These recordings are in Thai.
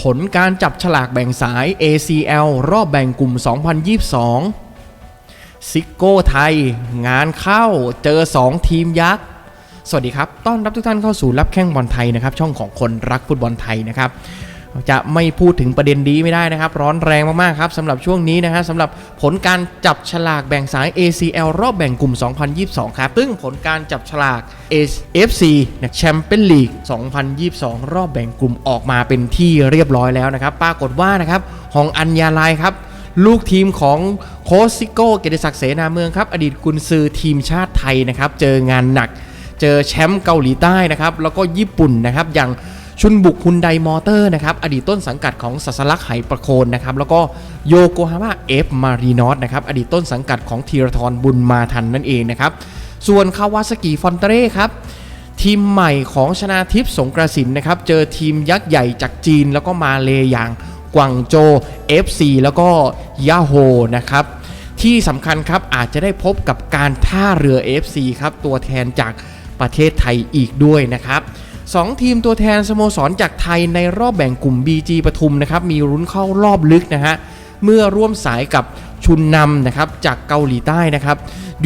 ผลการจับฉลากแบ่งสาย ACL รอบแบ่งกลุ่ม 2022 ซิโก้ไทย งานเข้าเจอ 2 ทีมยักษ์ สวัสดีครับ ต้อนรับทุกท่านเข้าสู่รับแข้งบอลไทยนะครับ ช่องของคนรักฟุตบอลไทยนะครับ จะไม่พูดถึงประเด็นดีไม่ได้นะครับ ร้อนแรงมากๆครับสำหรับช่วงนี้นะฮะสำหรับผลการจับฉลากแบ่งสาย ACL รอบแบ่งกลุ่ม 2022 ครับซึ่งผลการจับฉลาก AFC นะแชมเปี้ยนลีก 2022 รอบแบ่งกลุ่มออกมาเป็นที่เรียบร้อยแล้วนะครับ ปรากฏว่านะครับฮองอัญญาลายครับลูกทีมของโคซิโก้เกียรติศักดิ์เสนาเมืองครับ อดีตกุนซือทีมชาติไทยนะครับ เจองานหนัก เจอแชมป์เกาหลีใต้นะครับ แล้วก็ญี่ปุ่นนะครับ อย่าง ชุนบุกฮุนไดมอเตอร์นะครับอดีตต้นสังกัดของสัสลักไหประโคนนะครับแล้วก็โยโกฮาม่าเอฟมารีนอสนะครับอดีตต้นสังกัดของธีรทรบุญมาทันนั่นเองนะครับส่วนคาวาสกิฟอนเตเร่ครับทีมใหม่ของชนาทิพย์สงกระสินนะครับเจอทีมยักษ์ใหญ่จากจีนแล้วก็มาเลอย่างกวางโจ FC แล้วก็ยาโฮนะครับที่สำคัญครับอาจจะได้พบกับการท่าเรือ FC ครับตัวแทนจากประเทศไทยอีกด้วยนะครับ สองทีมตัวแทนสโมสรจากไทยในรอบแบ่งกลุ่ม BG ปทุมนะครับมีรุ้นเข้ารอบลึกนะฮะเมื่อร่วมสายกับชุนนำนะครับจากเกาหลีใต้นะครับ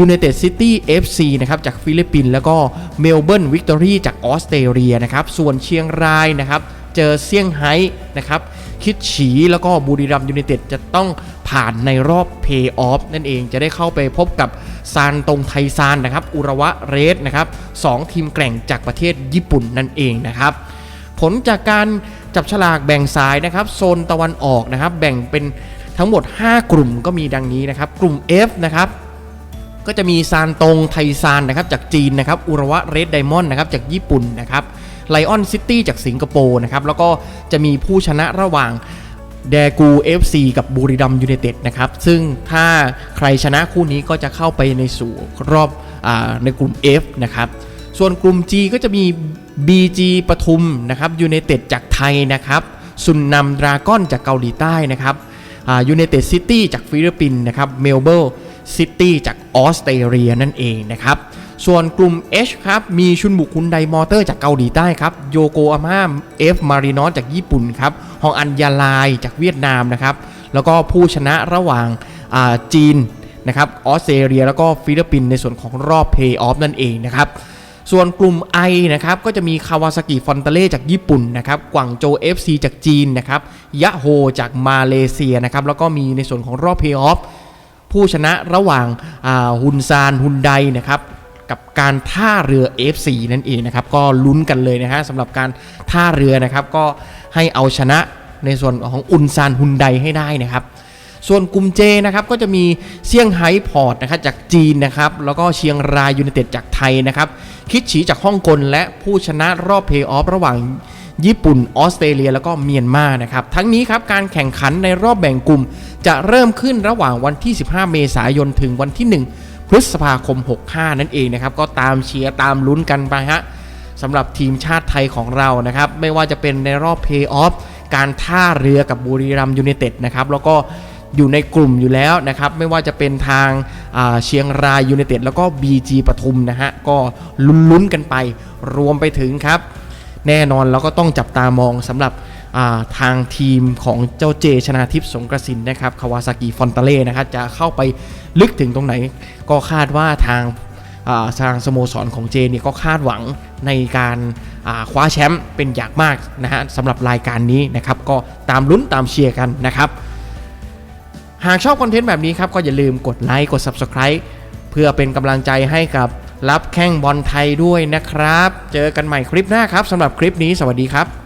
United City FC นะครับจากฟิลิปปินส์แล้วก็เมลเบิร์นวิกตอรี่จากออสเตรเลียนะครับส่วนเชียงรายนะครับเจอเซี่ยงไฮ้นะครับคิดฉีแล้วก็บุรีรัมย์ยูไนเต็ดจะต้องผ่านในรอบเพย์ออฟนั่นเองจะได้เข้าไปพบกับ ซานตงไทซานนะครับอุระวะเรสนะครับสองทีมแกร่งจากประเทศญี่ปุ่นนั่นเองนะครับผลจากการจับฉลากแบ่งสายนะครับโซนตะวันออกนะครับแบ่งเป็นทั้งหมด 5 กลุ่มก็มีดังนี้นะครับกลุ่ม F นะครับก็จะมีซานตงไทซานนะครับจากจีนนะครับอุระวะเรดไดมอนด์นะครับจากญี่ปุ่นนะครับไลออนซิตี้จากสิงคโปร์นะครับแล้วก็จะมีผู้ชนะระหว่าง แดกู FC กับบุรีรัมยูไนเต็ดนะครับ ซึ่งถ้าใครชนะคู่นี้ก็จะเข้าไปในสู่รอบอาในกลุ่ม F นะครับ ส่วนกลุ่ม G ก็จะมี BG ปทุมนะครับยูไนเต็ดจากไทยนะครับซุนนำดราก้อนจากเกาหลีใต้นะครับยูไนเต็ดซิตี้จากฟิลิปปินส์นะครับเมลเบิลซิตี้จาก ออสเตรเลียนั่นเองนะครับ ส่วนกลุ่ม H ครับ มีชุนบุคุนไดมอเตอร์จากเกาหลีใต้ครับ โยโกอาม่าเอฟมารีนอสจากญี่ปุ่นครับ ฮองอัญญาลายจากเวียดนามนะครับ แล้วก็ผู้ชนะระหว่างาจีนนะครับ ออสเตรเลีย แล้วก็ฟิลิปปินส์ในส่วนของรอบเพย์ออฟนั่นเองนะครับส่วนกลุ่ม I นะครับก็จะมีคาวาซากิฟอนเตเล่จากญี่ปุ่นนะครับกวางโจ FC จากจีนนะครับยะโฮจากมาเลเซียนะครับแล้วก็มีในส่วนของรอบเพย์ออฟ ผู้ชนะระหว่างฮุนซานฮุนไดนะครับกับการท่าเรือ FC นั่นเองนะครับก็ลุ้นกันเลยนะฮะสำหรับการท่าเรือนะครับก็ให้เอาชนะในส่วนของอุนซานฮุนไดให้ได้นะครับส่วนกลุ่ม J นะครับก็จะมีเซี่ยงไฮ้พอร์ตนะครับจากจีนนะครับแล้วก็เชียงรายยูไนเต็ดจากไทยนะครับคิดฉีจากฮ่องกงและผู้ชนะรอบเพย์ออฟระหว่าง ญี่ปุ่น ออสเตรเลีย แล้วก็เมียนมานะครับ ทั้งนี้ครับการแข่งขันในรอบแบ่งกลุ่ม จะเริ่มขึ้นระหว่างวันที่ 15 เมษายนถึงวันที่ 1 พฤษภาคม 65 นั่นเองนะครับ ก็ตามเชียร์ตามลุ้นกันไปฮะสำหรับทีมชาติไทยของเรานะครับ ไม่ว่าจะเป็นในรอบเพย์ออฟการท่าเรือกับบุรีรัมยูไนเต็ดนะครับ แล้วก็อยู่ในกลุ่มอยู่แล้วนะครับ ไม่ว่าจะเป็นทางาเชียงรายยูไนเต็ดแล้วก็ BG ปทุมนะฮะ ก็ลุ้นๆกันไป รวมไปถึงครับ แน่นอนเราก็ต้องจับตามองสำหรับาทางทีมของเจ้าเจชนาทิพย์สงกระสินนะครับคาวาซากิฟอนตาเล่นะครับจะเข้าไปลึกถึงตรงไหน ก็คาดว่าทางาทางสโมสรของเจเนี่ยก็คาดหวังในการาคว้าแชมป์เป็นอย่างมากนะฮะสำหรับรายการนี้นะครับ ก็ตามลุ้นตามเชียร์กันนะครับ หากชอบคอนเทนต์แบบนี้ครับ ก็อย่าลืมกดไลค์กด Subscribe เพื่อเป็นกำลังใจให้กับ รับแข้งบอลไทยด้วยนะครับ เจอกันใหม่คลิปหน้าครับสำหรับคลิปนี้สวัสดีครับ